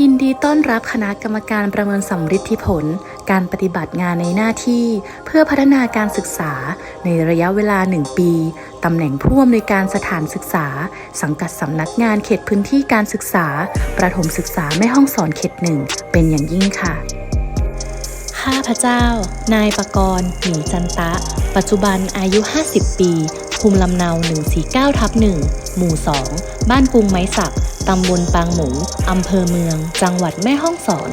ยินดีต้อนรับคณะกรรมการประเมินสำฤทธิผล การปฏิบัติงานในหน้าที่ เพื่อพัฒนาการศึกษาในระยะเวลา 1 ปี ตำแหน่งผู้อำนวยการสถานศึกษา สังกัดสำนักงานเขตพื้นที่การศึกษา ประถมศึกษาแม่ห้องสอนเขตหนึ่ง เป็นอย่างยิ่งค่ะข้าพเจ้า นายประกรณ์หมีจันตะ ปัจจุบันอายุ 50 ปี ภูมิลำเนา 149ทับ1หมู่ 2 บ้านกรุงไม้สัก ตำบลปางหมู อำเภอเมือง จังหวัดแม่ฮ่องสอน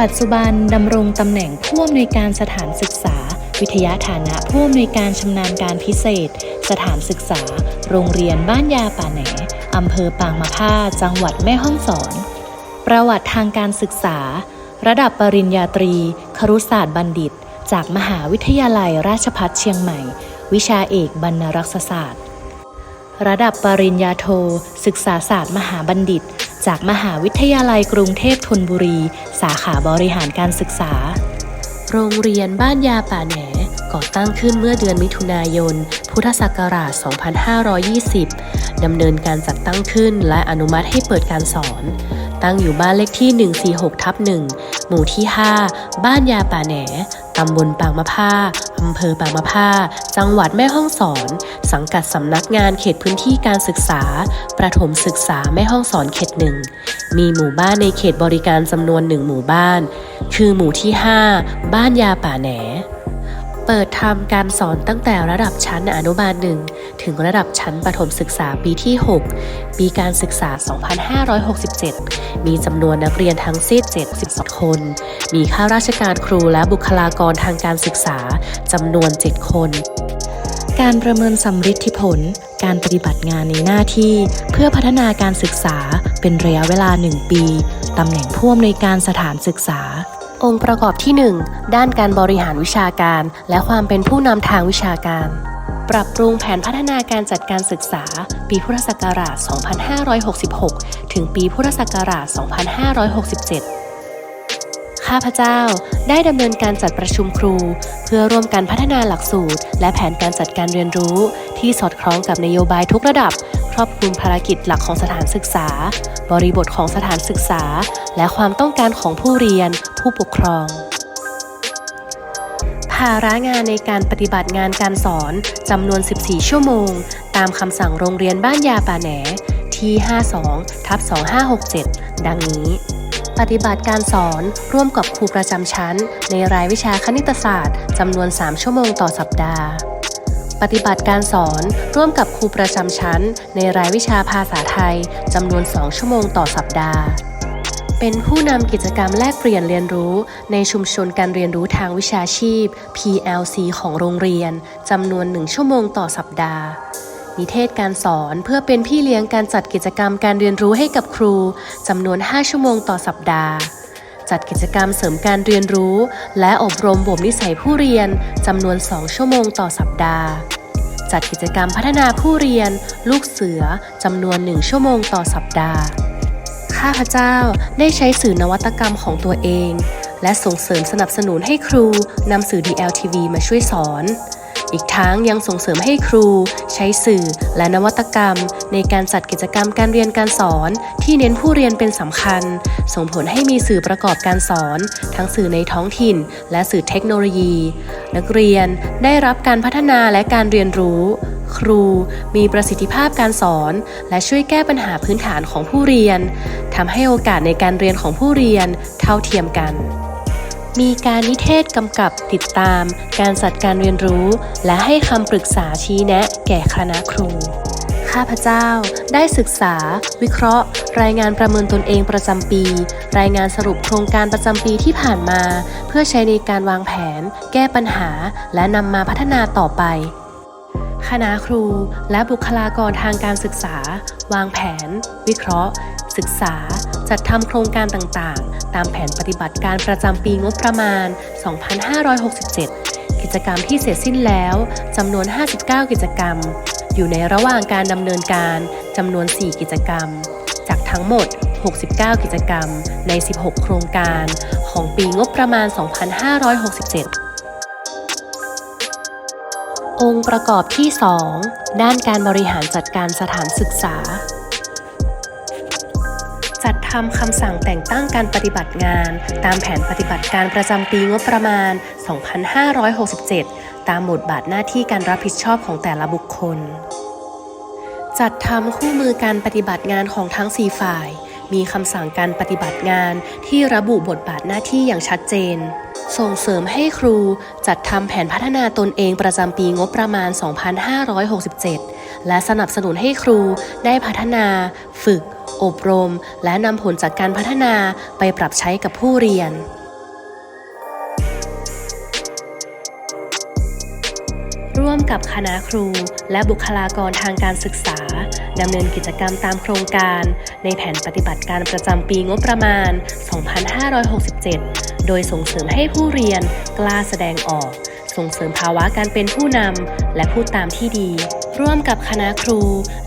ปัจจุบันดำรงตำแหน่งผู้อำนวยการสถานศึกษา วิทยาฐานะผู้อำนวยการชำนาญการพิเศษ สถานศึกษา โรงเรียนบ้านยาป่าแหนอำเภอปางมะผ้า จังหวัดแม่ฮ่องสอน ประวัติทางการศึกษา ระดับปริญญาตรี ครุศาสตร์บัณฑิต จากมหาวิทยาลัยราชภัฏเชียงใหม่ วิชาเอกบรรณรักษศาสตร์ ระดับปริญญาโท ศึกษาศาสตร์ มหาบัณฑิต จากมหาวิทยาลัยกรุงเทพธนบุรี สาขาบริหารการศึกษา โรงเรียนบ้านยาป่าแหนก่อตั้งขึ้นเมื่อเดือนมิถุนายน พุทธศักราช 2520 ดำเนินการจัดตั้งขึ้นและอนุมัติให้เปิดการสอน ตั้งอยู่บ้านเลขที่ 146 ทับ 1 หมู่ที่ 5 บ้านยาป่าแหน ตำบลปางมะผ้าอำเภอปางมะผ้า จังหวัดแม่ฮ่องสอน สังกัดสำนักงานเขตพื้นที่การศึกษา ประถมศึกษาแม่ฮ่องสอนเขตหนึ่ง มีหมู่บ้านในเขตบริการจำนวนหนึ่งหมู่บ้าน คือหมู่ที่ 5 บ้านยาป่าแหน เปิดทำการสอนตั้งแต่ระดับชั้นอนุบาลหนึ่งถึงระดับชั้นประถมศึกษาปีที่ 6 ปีการศึกษา 2567 มีจำนวนนักเรียนทั้งสิ้น72คน มีข้าราชการครูและบุคลากรทางการศึกษาจำนวน 7 คน การประเมินสำฤทธิผล การปฏิบัติงานในหน้าที่ เพื่อพัฒนาการศึกษาเป็นระยะเวลา 1 ปี ตำแหน่งผู้อำนวยการสถานศึกษา องค์ประกอบที่ 1 ด้านการบริหารวิชาการ และความเป็นผู้นำทางวิชาการ ปรับปรุงแผนพัฒนาการจัดการศึกษา ปีพุทธศักราช 2566 ถึงปีพุทธศักราช 2567 ข้าพเจ้าได้ดำเนินการจัดประชุมครู เพื่อร่วมกันพัฒนาหลักสูตร และแผนการจัดการเรียนรู้ ที่สอดคล้องกับนโยบายทุกระดับ รอบคลุมภารกิจหลักของสถานศึกษา บริบทของสถานศึกษา และความต้องการของผู้เรียน ผู้ปกครอง ภาระงานในการปฏิบัติงานการสอนจำนวน 14 ชั่วโมง ตามคำสั่งโรงเรียนบ้านยาป่าแหนที่ 52 ทับ 2567 ดังนี้ ปฏิบัติการสอนร่วมกับครูประจำชั้น ในรายวิชาคณิตศาสตร์จำนวน 3 ชั่วโมงต่อสัปดาห์ ปฏิบัติการสอนร่วมกับครูประจำชั้น ในรายวิชาภาษาไทยจำนวน 2 ชั่วโมงต่อสัปดาห์ เป็นผู้นำกิจกรรมแลกเปลี่ยนเรียนรู้ ในชุมชนการเรียนรู้ทางวิชาชีพ PLC ของโรงเรียนจำนวน 1 ชั่วโมงต่อสัปดาห์นิเทศการสอนเพื่อเป็นพี่เลี้ยงการจัดกิจกรรมการเรียนรู้ให้กับครูจำนวน 5 ชั่วโมงต่อสัปดาห์ จัดกิจกรรมเสริมการเรียนรู้ และอบรมบ่มนิสัยผู้เรียนจำนวน 2 ชั่วโมงต่อสัปดาห์ จัดกิจกรรมพัฒนาผู้เรียน ลูกเสือจำนวน 1 ชั่วโมงต่อสัปดาห์ ข้าพเจ้าได้ใช้สื่อนวัตกรรมของตัวเอง และส่งเสริมสนับสนุนให้ครูนำสื่อ DLTV มาช่วยสอน อีกทั้งยังส่งเสริมให้ครู ใช้สื่อ และนวัตกรรม ในการจัดกิจกรรมการเรียนการสอน ที่เน้นผู้เรียนเป็นสำคัญ ส่งผลให้มีสื่อประกอบการสอน ทั้งสื่อในท้องถิ่น และสื่อเทคโนโลยี นักเรียนได้รับการพัฒนาและการเรียนรู้ ครูมีประสิทธิภาพการสอน และช่วยแก้ปัญหาพื้นฐานของผู้เรียนทำให้โอกาสในการเรียนของผู้เรียนเท่าเทียมกัน มีการนิเทศกำกับติดตาม การจัดการเรียนรู้ และให้คำปรึกษาชี้แนะ แก่คณะครู ข้าพเจ้า ได้ศึกษา วิเคราะห์ รายงานประเมินตนเองประจำปี รายงานสรุปโครงการประจำปีที่ผ่านมา เพื่อใช้ในการวางแผน แก้ปัญหา และนำมาพัฒนาต่อไปคณะครูและบุคลากรทางการศึกษา วางแผน วิเคราะห์ ศึกษา จัดทำโครงการต่างๆ ตามแผนปฏิบัติการประจำปีงบประมาณ 2567 กิจกรรมที่เสร็จสิ้นแล้วจำนวน 59 กิจกรรม อยู่ในระหว่างการดำเนินการจำนวน 4 กิจกรรม จากทั้งหมด 69 กิจกรรมใน 16 โครงการของปีงบประมาณ 2567องค์ประกอบที่ 2 ด้านการบริหารจัดการสถานศึกษา จัดทำคำสั่งแต่งตั้งการปฏิบัติงาน ตามแผนปฏิบัติการประจำปีงบประมาณ 2567 ตามบทบาทหน้าที่การรับผิดชอบของแต่ละบุคคล จัดทำคู่มือการปฏิบัติงานของทั้ง 4 ฝ่าย มีคำสั่งการปฏิบัติงานที่ระบุบทบาทหน้าที่อย่างชัดเจน ส่งเสริมให้ครูจัดทำแผนพัฒนาตนเองประจำปีงบประมาณ 2567 และสนับสนุนให้ครูได้พัฒนา ฝึก อบรม และนำผลจากการพัฒนาไปปรับใช้กับผู้เรียนร่วมกับคณะครูและบุคลากรทางการศึกษาดำเนินกิจกรรมตามโครงการ ในแผนปฏิบัติการประจำปีงบประมาณ 2567 โดยส่งเสริมให้ผู้เรียนกล้าแสดงออก ส่งเสริมภาวะการเป็นผู้นำและผู้ตามที่ดี ร่วมกับคณะครู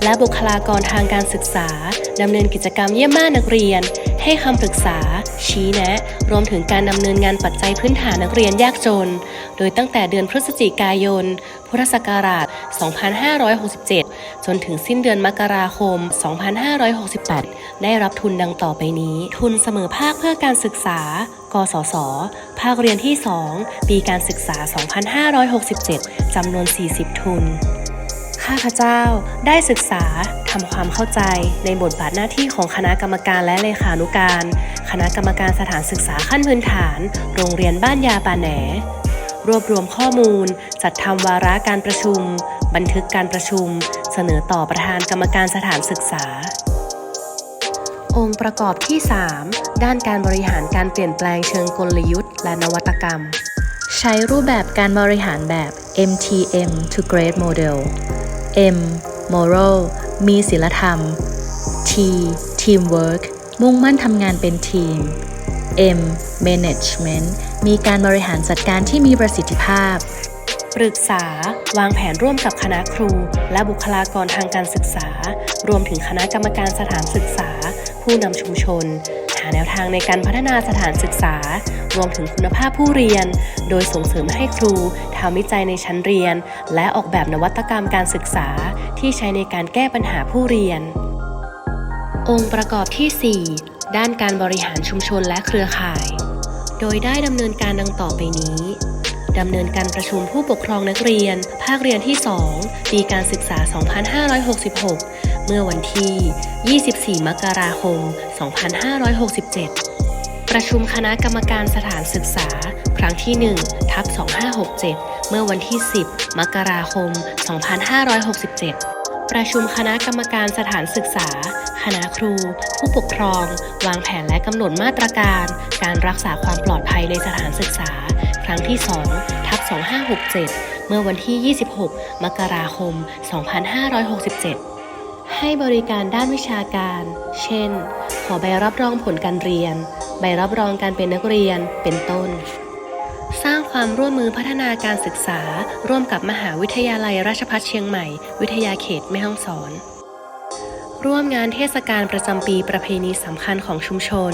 และบุคลากรทางการศึกษาดำเนินกิจกรรมเยี่ยมบ้านนักเรียน ให้คำปรึกษา ชี้แนะ รวมถึงการดำเนินงานปัจจัยพื้นฐานนักเรียนยากจน โดยตั้งแต่เดือนพฤศจิกายน พุทธศักราช 2567 จนถึงสิ้นเดือนมกราคม 2568 ได้รับทุนดังต่อไปนี้ ทุนเสมอภาคเพื่อการศึกษา กสศภาคเรียนที่ 2 ปีการศึกษา 2567 จำนวน 40 ทุน ข้าพเจ้าได้ศึกษาทำความเข้าใจในบทบาทหน้าที่ของคณะกรรมการและเลขานุการ คณะกรรมการสถานศึกษาขั้นพื้นฐาน โรงเรียนบ้านยาป่าแหน รวบรวมข้อมูล จัดทำวาระการประชุม บันทึกการประชุม เสนอต่อประธานกรรมการสถานศึกษา องค์ประกอบที่ 3 ด้านการบริหารการเปลี่ยนแปลงเชิงกลยุทธ์ และนวัตกรรม ใช้รูปแบบการบริหารแบบ MTM to Grade Model M Moral มีศีลธรรม T Teamwork มุ่งมั่นทำงานเป็นทีม M Management มีการบริหารจัดการที่มีประสิทธิภาพ ปรึกษาวางแผนร่วมกับคณะครู และบุคลากรทางการศึกษา รวมถึงคณะกรรมการสถานศึกษา ผู้นำชุมชนาแนวทางในการพัฒนาสถานศึกษา รวมถึงคุณภาพผู้เรียน โดยส่งเสริมให้ครูทำวิจัยในชั้นเรียน และออกแบบนวัตกรรมการศึกษา ที่ใช้ในการแก้ปัญหาผู้เรียน องค์ประกอบที่ 4 ด้านการบริหารชุมชนและเครือข่าย โดยได้ดำเนินการดังต่อไปนี้ดำเนินการประชุมผู้ปกครองนักเรียน ภาคเรียนที่ 2 ปีการศึกษา 2566 เมื่อวันที่ 24 มกราคม 2567 ประชุมคณะกรรมการสถานศึกษา ครั้งที่ 1 ทับ 2567 เมื่อวันที่ 10 มกราคม 2567ประชุมคณะกรรมการสถานศึกษา คณะครู ผู้ปกครอง วางแผนและกำหนดมาตรการ การรักษาความปลอดภัยในสถานศึกษา ครั้งที่ 2 ทับ 2567 เมื่อวันที่ 26 มกราคม 2567 ให้บริการด้านวิชาการ เช่น ขอใบรับรองผลการเรียน ใบรับรองการเป็นนักเรียน เป็นต้น สร้างความร่วมมือพัฒนาการศึกษา ร่วมกับมหาวิทยาลัยราชภัฏเชียงใหม่ วิทยาเขตแม่ฮ่องสอน ร่วมงานเทศกาลประจำปีประเพณีสำคัญของชุมชน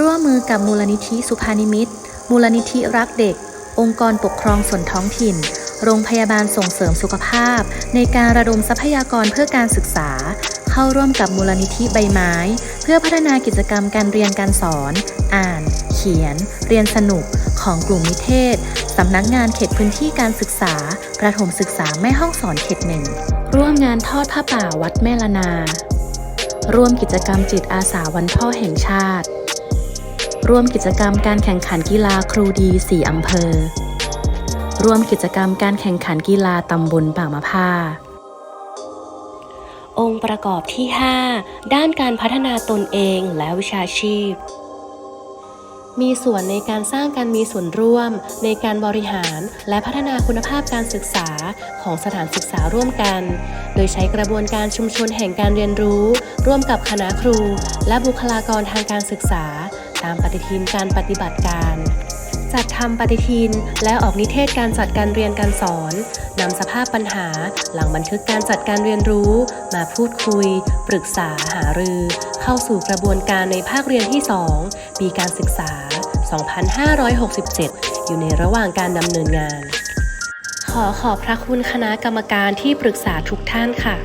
ร่วมมือกับมูลนิธิสุภานิมิตมูลนิธิรักเด็ก องค์กรปกครองส่วนท้องถิ่น โรงพยาบาลส่งเสริมสุขภาพ ในการระดมทรัพยากรเพื่อการศึกษา เข้าร่วมกับมูลนิธิใบไม้ เพื่อพัฒนากิจกรรมการเรียนการสอน อ่าน เขียน เรียนสนุกของกลุ่มนิเทศสำนักงานเขตพื้นที่การศึกษา ประถมศึกษาแม่ห้องสอนเขตหนึ่งร่วมงานทอดผ้าป่าวัดแม่ละนา ร่วมกิจกรรมจิตอาสาวันพ่อแห่งชาติ ร่วมกิจกรรมการแข่งขันกีฬาครูดี 4 อำเภอ ร่วมกิจกรรมการแข่งขันกีฬาตำบลป่ามะผ้าองค์ประกอบที่ 5 ด้านการพัฒนาตนเองและวิชาชีพ มีส่วนในการสร้างการมีส่วนร่วม ในการบริหารและพัฒนาคุณภาพการศึกษาของสถานศึกษาร่วมกัน โดยใช้กระบวนการชุมชนแห่งการเรียนรู้ ร่วมกับคณะครู และบุคลากรทางการศึกษา ตามปฏิทินการปฏิบัติการ จัดทำปฏิทิน และออกนิเทศการจัดการเรียนการสอนนำสภาพปัญหา หลังบันทึกการจัดการเรียนรู้ มาพูดคุย ปรึกษาหารือ เข้าสู่กระบวนการในภาคเรียนที่ 2 ปีการศึกษา 2567 อยู่ในระหว่างการดำเนินงาน ขอขอบพระคุณคณะกรรมการที่ปรึกษาทุกท่านค่ะ